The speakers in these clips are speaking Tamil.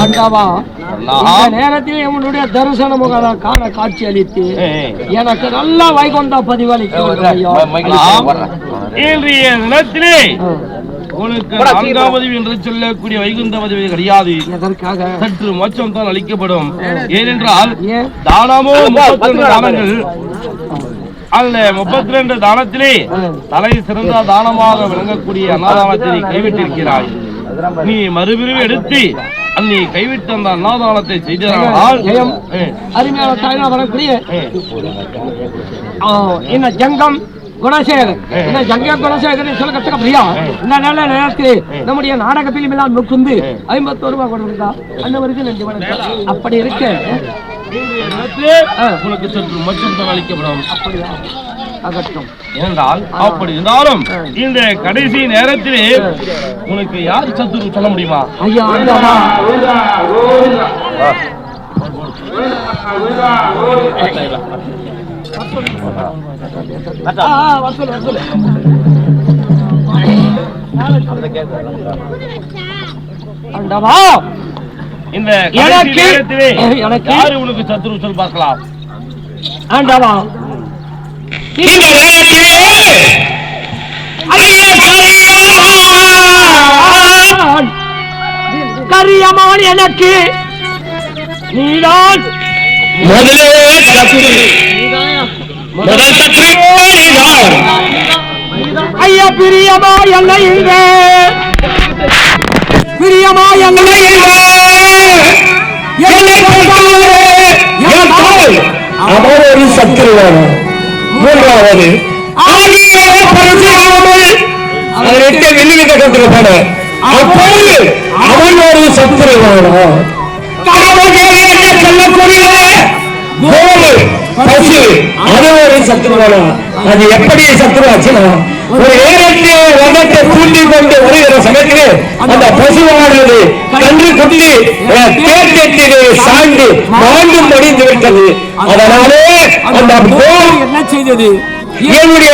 ஆண்டவா நேரத்தில் எங்களுடைய தரிசன முகத்தை காண காட்சி அளித்து எனக்கு நல்லா வைகுண்டா பதிவளிக்க ஐயா. இன்றைய தினத்திலே உனக்கு நான்காம் பதவி என்று சொல்லக்கூடிய வைகுந்த பதவி கிடையாது. சற்று மோட்சம் தான் அளிக்கப்படும். ஏனென்றால் ஏன்? தானமோ முப்பத்தி ரெண்டு தானங்கள். அல்ல முப்பத்தி ரெண்டு தானத்திலே தலை சிறந்த தானமாக விளங்கக்கூடிய அன்னதானத்தை கைவிட்டிருக்கிறாய். நீ மறுபிரிவு எடுத்து நீ கைவிட்ட அந்த அன்னதானத்தை செய்தால் அருமையான தாய்னா வரக்கூடிய இந்த ஜங்கம்? குணசேகர். இந்த ஜங்க குணசேகர் சொல்ல கத்துக்க பிரியா? இந்த நல்ல நேரத்தில் நம்முடைய நாடக பிலிம் எல்லாம் முக்குந்து ஐம்பத்தோரு ரூபாய் கொடுத்தா அந்த வரைக்கும் நன்றி வணக்கம். அப்படி இருக்க. உனக்கு சற்று அப்படியா? ஏனென்றால் அப்படி இருந்தாலும் இந்த கடைசி நேரத்திலே உனக்கு யார் சத்துரு சொல்ல முடியுமா? ஐயா. ஆண்டவா இந்த எனக்கு- எனக்கு- யாரு உனக்கு சத்துரு சொல் பார்க்கலாம் ஆண்டவா கரியமான் எனக்கு நீதான் முதலே முதல் நீதான். ஐயா பிரியமா என்னை இங்க. பிரியமா என்னை அவர் ஒரு சத்துருவான மூன்றாவது அவர்கிட்ட வெளியே கட்டத்திருப்பான. அப்பொழுது அவன் ஒரு சத்துருவானா காவல்துறையினர் சொல்லக்கூடிய கோடு பசு. சத்துருவானா அது எப்படி சத்துருவாச்சுன்னா ஒரு ஏழெட்டு வகத்தை தூண்டி கொண்டு வருகிற சமயத்திலே அந்த பசுவானது கன்று குட்டி தேர்தெட்டிலே சாய்ந்து மாண்டு மடிந்து விட்டது அதனாலே அந்த என்ன செய்தது? என்னுடைய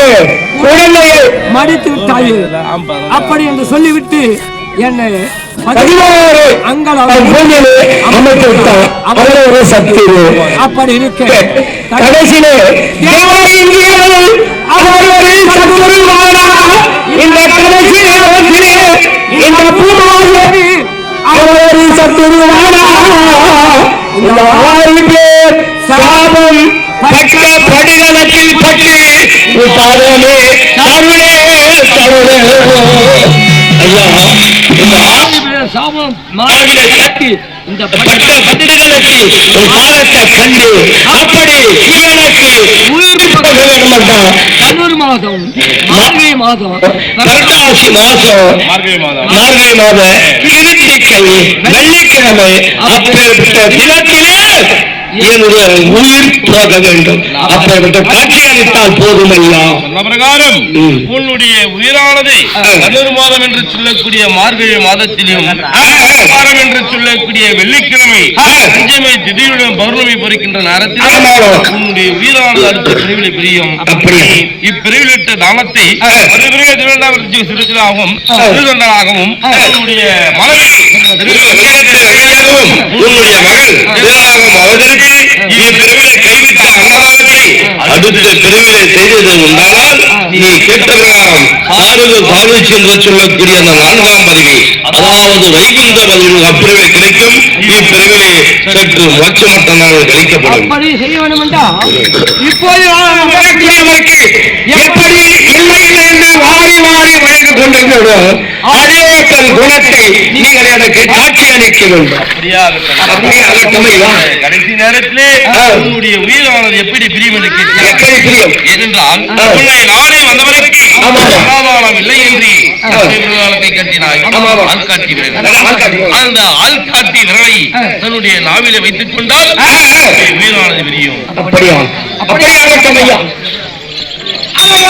குழந்தையை மடித்து விட்டாயே. அப்படி என்று சொல்லிவிட்டு என்னை பதினாறு பூமியிலே அமைத்து விட்டார். அவர் ஒரு சத்துரு அப்படி இருக்க கடைசியிலே அவர் ஒரு இந்த கடைசி இந்த பூமாதேவி அவர் ஒரு இந்த ஆறு பேர் சாபம் பட்ட படிகளத்தில் பட்டு ஐயா சாபம் மாறிலே கட்டி இந்த ஒரு காலத்தை கண்டு அப்படி இவனுக்கு உயிர் பட வேண்டுமென்றால் கண்ணூர் மாதம் மார்கழி மாதம் புரட்டாசி மாசம் மார்கழி மாதம். மார்கழி மாத கிருத்திகை வெள்ளிக்கிழமை அப்பேற்பட்ட தினத்திலே என்னுடைய உயிர் போக வேண்டும். அளித்தால் போதுமெல்லாம் சொன்ன பிரகாரம். உன்னுடைய உயிரானது மாதம் என்று சொல்லக்கூடிய மார்கழி மாதத்திலும் வாரம் என்று சொல்லக்கூடிய வெள்ளிக்கிழமை பஞ்சமை திதியுடன் பௌர்ணமி பொறிக்கின்ற நேரத்தில். உன்னுடைய உயிரானது அடுத்த பிரிவிலை பிரியும். இப்பிரிவிலிட்ட தானத்தை சிறுகளாகவும் திருவண்ணாகவும் உன்னுடைய மனைவி உன்னுடைய மகள் அவதரித்து இப்பிரிவிலை கைவிட்ட அன்னதானத்தை அடுத்த பிரிவிலை செய்தது உண்டானால் நீ கேட்ட பிரகாரம் பாவிச்சு என்று சொல்லக்கூடிய அந்த நான்காம் பதவி அதாவது வைகுந்த பதவி அப்பிரிவை கிடைக்கும். இப்பிரிவிலே சற்று மோட்சமற்ற நாள் என்றால் இப்போது கொண்டிருந்ததோ அதே தன் குணத்தை நீங்கள் எனக்கு காட்சி அளிக்க வேண்டும். கடைசி நேரத்திலே. உன்னுடைய உயிரானது எப்படி பிரியும் என்று. எப்படி பிரியும் ஏனென்றால். உன்னை நாடி வந்தவருக்கு ஆமா. சமாதானம் இல்லை என்று கட்டினாய். ஆள்காட்டி. அந்த விரலை தன்னுடைய நாவிலே வைத்துக் கொண்டால். உயிரானது அப்படியா ஐயா